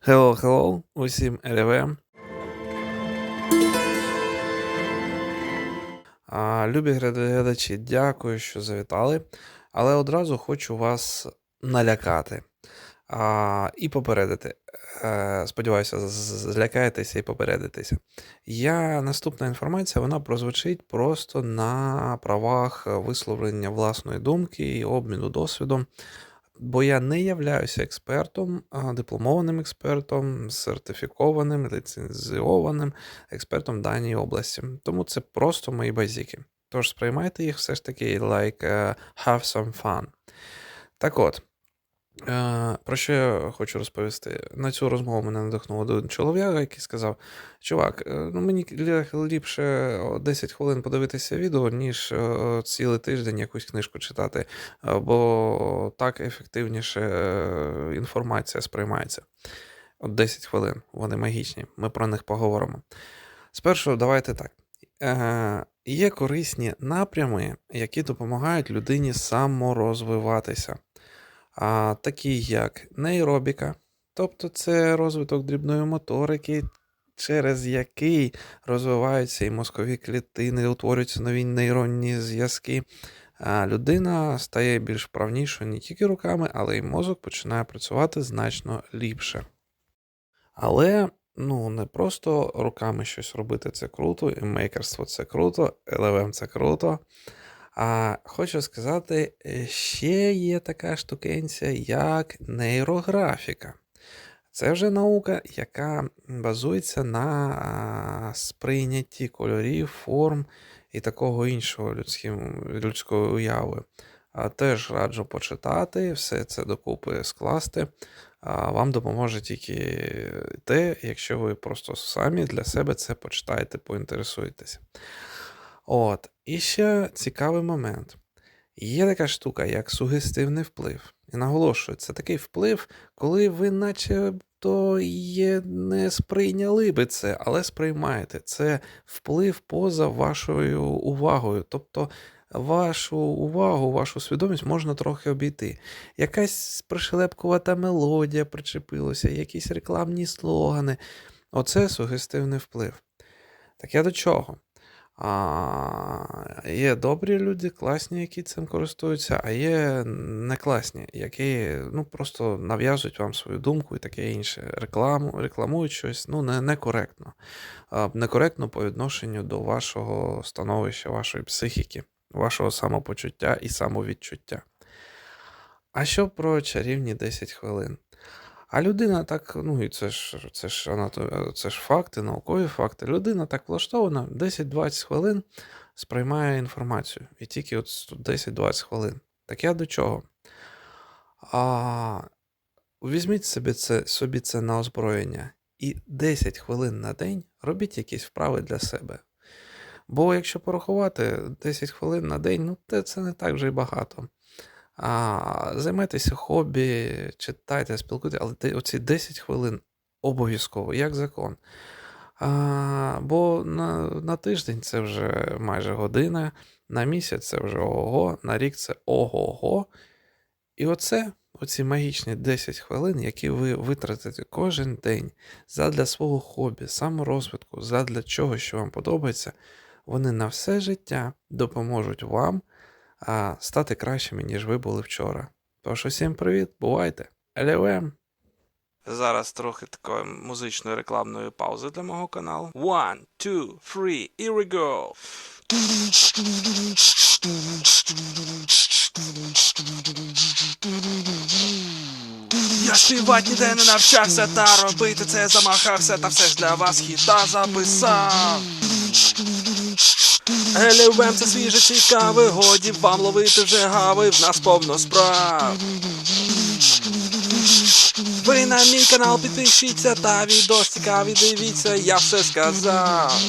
Hello, hello, усім. А, любі глядачі, дякую, що завітали. Але одразу хочу вас налякати а, і попередити. Е, сподіваюся, злякаєтеся і попередитеся. Я наступна інформація вона прозвучить просто на правах висловлення власної думки і обміну досвідом. Бо я не являюся експертом, дипломованим експертом, сертифікованим, ліцензіованим експертом даній області. Тому це просто мої базіки. Тож сприймайте їх все ж таки like е, have some fun. Так от, про що я хочу розповісти? На цю розмову мене надихнув один чоловік, який сказав: Чувак, е, ну мені ліпше 10 хвилин подивитися відео, ніж е, цілий тиждень якусь книжку читати, е, бо так ефективніше е, інформація сприймається. От 10 хвилин, вони магічні, ми про них поговоримо. Спершу давайте так. Е, є корисні напрями, які допомагають людині саморозвиватися, а, такі як нейробіка, тобто це розвиток дрібної моторики, через який розвиваються і мозкові клітини, утворюються нові нейронні зв'язки. А людина стає більш вправнішою не тільки руками, але й мозок починає працювати значно ліпше. Але ну, не просто руками щось робити це круто, і мейкерство це круто, LLM це круто. А хочу сказати, е, ще є така штукенція, як нейрографіка. Це вже наука, яка базується на сприйнятті кольорів, форм і такого іншого людським, людської уяви. Теж раджу почитати, все це докупи скласти. Вам допоможе тільки те, якщо ви просто самі для себе це почитаєте, поінтересуєтеся. От, і ще цікавий момент. Є така штука, як сугестивний вплив. І наголошую, це такий вплив, коли ви начебто є, не сприйняли би це, але сприймаєте. Це вплив поза вашою увагою. Тобто вашу увагу, вашу свідомість можна трохи обійти. Якась пришелепкувата мелодія причепилася, якісь рекламні слогани. Оце сугестивний вплив. Так я до чого? А, є добрі люди, класні, які цим користуються, а є не класні, які ну, просто нав'язують вам свою думку і таке інше. Рекламу, рекламують щось ну, не, некоректно. А, некоректно по відношенню до вашого становища, вашої психіки, вашого самопочуття і самовідчуття. А що про чарівні 10 хвилин? А людина так, ну і це ж це ж це ж факти, наукові факти. Людина так влаштована 10-20 хвилин сприймає інформацію. І тільки от 10-20 хвилин. Так я до чого? А, візьміть собі це, собі це на озброєння і 10 хвилин на день робіть якісь вправи для себе. Бо якщо порахувати 10 хвилин на день, ну це не так вже й багато. А, займайтеся хобі, читайте, спілкуйтесь, але оці 10 хвилин обов'язково, як закон. А, бо на, на тиждень це вже майже година, на місяць це вже ого, на рік це ого-го. І оце, оці магічні 10 хвилин, які ви витратите кожен день задля свого хобі, саморозвитку, задля чого, що вам подобається, вони на все життя допоможуть вам а, стати кращими, ніж ви були вчора. Тож усім привіт, бувайте! LLM! Зараз трохи такої музичної рекламної паузи для мого каналу. One, two, three, here we go! Я співати ніде не навчався, та робити це замахався, та все ж для вас хіта записав. Елевем це свіже цікаве, годі вам ловити вже гави, в нас повно справ. Ви на мій канал підпишіться та відос цікаві дивіться, я все сказав.